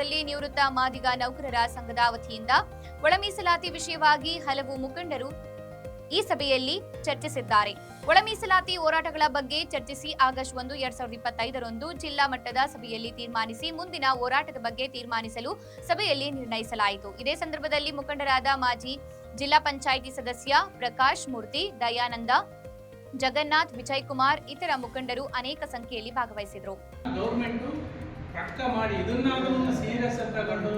ಮುಖಂಡರಾದ ಮಾದಿಗ ನೌಕರರ ಸಂಘದ ವತಿಯಿಂದ ಒಳಮೀಸಲಾತಿ ವಿಷಯವಾಗಿ ಹಲವು ಮುಖಂಡರು ಈ ಸಭೆಯಲ್ಲಿ ಚರ್ಚಿಸಿದ್ದಾರೆ. ಒಳಮೀಸಲಾತಿ ಹೋರಾಟಗಳ ಬಗ್ಗೆ ಚರ್ಚಿಸಿ ಆಗಸ್ಟ್ ಒಂದು, ಎರಡ್ ಸಾವಿರದ ಇಪ್ಪತ್ತೈದರಂದು ಜಿಲ್ಲಾ ಮಟ್ಟದ ಸಭೆಯಲ್ಲಿ ತೀರ್ಮಾನಿಸಿ ಮುಂದಿನ ಹೋರಾಟದ ಬಗ್ಗೆ ತೀರ್ಮಾನಿಸಲು ಸಭೆಯಲ್ಲಿ ನಿರ್ಣಯಿಸಲಾಯಿತು. ಇದೇ ಸಂದರ್ಭದಲ್ಲಿ ಮುಖಂಡರಾದ ಮಾಜಿ ಜಿಲ್ಲಾ ಪಂಚಾಯಿತಿ ಸದಸ್ಯ ಪ್ರಕಾಶ್ ಮೂರ್ತಿ, ದಯಾನಂದ, ಜಗನ್ನಾಥ್, ವಿಜಯ್ ಕುಮಾರ್ ಇತರ ಮುಖಂಡರು ಅನೇಕ ಸಂಖ್ಯೆಯಲ್ಲಿ ಭಾಗವಹಿಸಿದರು ಪಕ್ಕ ಮಾಡಿ ಇದನ್ನಾದ್ರೂ ಸೀರಿಯಸ್ ಅಂತ ತಗೊಂಡು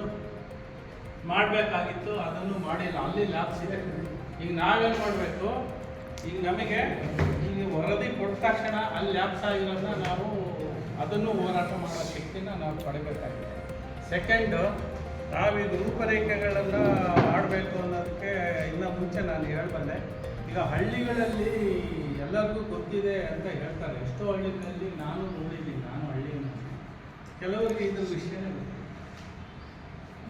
ಮಾಡಬೇಕಾಗಿತ್ತು, ಅದನ್ನು ಮಾಡಿಲ್ಲ. ಅಲ್ಲಿ ಲ್ಯಾಬ್ಸ್ ಇದೆ ಈಗ ನಾವೇನು ಮಾಡಬೇಕು? ಈಗ ನಮಗೆ ಈಗ ವರದಿ ಕೊಟ್ಟ ತಕ್ಷಣ ಅಲ್ಲಿ ಲ್ಯಾಬ್ಸ್ ಆಗಿರೋದನ್ನ ನಾವು ಅದನ್ನು ಹೋರಾಟ ಮಾಡೋ ಶಕ್ತಿನ ನಾವು ಪಡಿಬೇಕಾಗಿದೆ. ಸೆಕೆಂಡು ನಾವೀಗ ರೂಪರೇಖೆಗಳನ್ನು ಮಾಡಬೇಕು ಅನ್ನೋದಕ್ಕೆ ಇನ್ನು ಮುಂಚೆ ನಾನು ಹೇಳ್ಬಲ್ಲೆ. ಈಗ ಹಳ್ಳಿಗಳಲ್ಲಿ ಎಲ್ಲರಿಗೂ ಗೊತ್ತಿದೆ ಅಂತ ಹೇಳ್ತಾರೆ. ಎಷ್ಟೋ ಹಳ್ಳಿಗಳಲ್ಲಿ ನಾನು ನೋಡಿದ್ದೀನಿ, ನಾನು ಹಳ್ಳಿಯನ್ನು ಕೆಲವರಿಗೆ ಇದ್ರ ವಿಷಯನೇ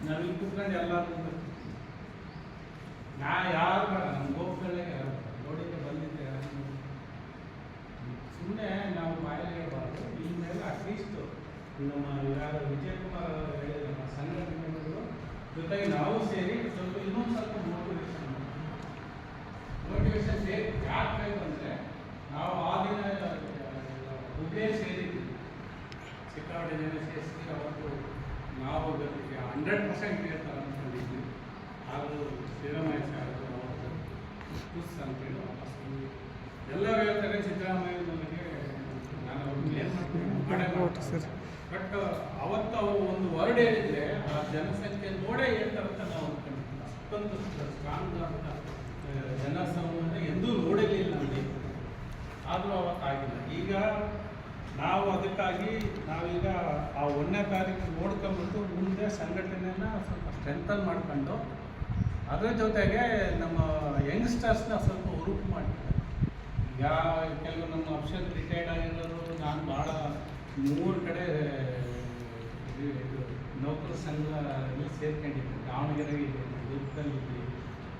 ನಾವಿಲ್ಲಿ ಕುತ್ಕೊಂಡು ಎಲ್ಲರೂ ನಾ ಯಾರು ಬೇಡ ನಮ್ಮ ಗೋಪುರಲ್ಲೇ ನೋಡಿದ್ರೆ ಬಂದಿದ್ದೆ ಸುಮ್ಮನೆ ನಾವು ಬಾಯಲ್ಲಿ ಹೇಳ್ಬಾರ್ದು. ಇನ್ಮೇಲೆ ಅಟ್ಲೀಸ್ಟ್ ನಮ್ಮ ಯಾರು ವಿಜಯಕುಮಾರ್ ಹೇಳಿದ್ರು, ನಮ್ಮ ಸಂಘಟನೆಗಳು ಜೊತೆಗೆ ನಾವು ಸೇರಿ ಸ್ವಲ್ಪ ಇನ್ನೊಂದು ಸ್ವಲ್ಪ ಮೋಟಿವೇಶನ್ ಮೋಟಿವೇಶನ್ ಯಾಕೆ ಬೇಕು ಅಂದರೆ ನಾವು ಆ ದಿನ ಉದ್ದೇಶ ಸೇರಿದ್ವಿ. ಸಿಕ್ಕಾಪಟ್ಟೆ ಜನ ಸೇರಿಸಿ ಅವತ್ತು ನಾವು ಹಂಡ್ರೆಡ್ ಪರ್ಸೆಂಟ್ ಇರ್ತಾರೆ ಅಂದ್ಕೊಂಡಿದ್ವಿ ಆದರೂ ಶ್ರೀರಾಮಯ್ಯ ಸಾಹೇಬರು ಅವತ್ತು ಖುಷ್ ಅಂತೇಳಿ ವಾಪಸ್ ಎಲ್ಲರೂ ಹೇಳ್ತಾರೆ ಸಿದ್ದರಾಮಯ್ಯ ನನಗೆ ನಾನು ಅವ್ರನ್ನ ಏನು ಮಾಡ್ತೀನಿ ಬಟ್ ಅವತ್ತು ಅವು ಒಂದು ವರ್ಡ್ ಹೇಳಿದ್ರೆ ಆ ಜನಸಂಖ್ಯೆ ನೋಡೇ ಹೇಳ್ತಾರೆ ಅಂತ ನಾವು ಅಂದ್ಕೊಂಡಿದ್ವಿ ಅಷ್ಟೊಂದು ಸ್ಟ್ರಾಂಗ್ ಅಂತ ಆ, ಜನಸಮೂಹ ಎಂದೂ ನೋಡಿರಲಿಲ್ಲ ನಮಗೆ ಆದರೂ ಅವತ್ತಾಗಿಲ್ಲ ಈಗ ನಾವು ಅದಕ್ಕಾಗಿ ನಾವೀಗ ಆ ಒಂದನೇ ತಾರೀಕು ನೋಡ್ಕೊಂಬಿಟ್ಟು ಮುಂದೆ ಸಂಘಟನೆನ ಸ್ವಲ್ಪ ಸ್ಟ್ರೆಂಥನ್ ಮಾಡ್ಕೊಂಡು ಅದರ ಜೊತೆಗೆ ನಮ್ಮ ಯಂಗ್ಸ್ಟರ್ಸ್ನ ಸ್ವಲ್ಪ ಹುರುಪು ಮಾಡ್ತಾರೆ. ಈಗ ಕೆಲವು ನಮ್ಮ ಅಪ್ಷನ್ ರಿಟೈರ್ಡ್ ಆಗಿರೋರು, ನಾನು ಭಾಳ ಮೂರು ಕಡೆ ನೌಕರ ಸಂಘ ಸೇರ್ಕೊಂಡಿದ್ದೆ. ದಾವಣಗೆರೆಗೆ ದುರ್ಗದಲ್ಲಿದ್ದೆ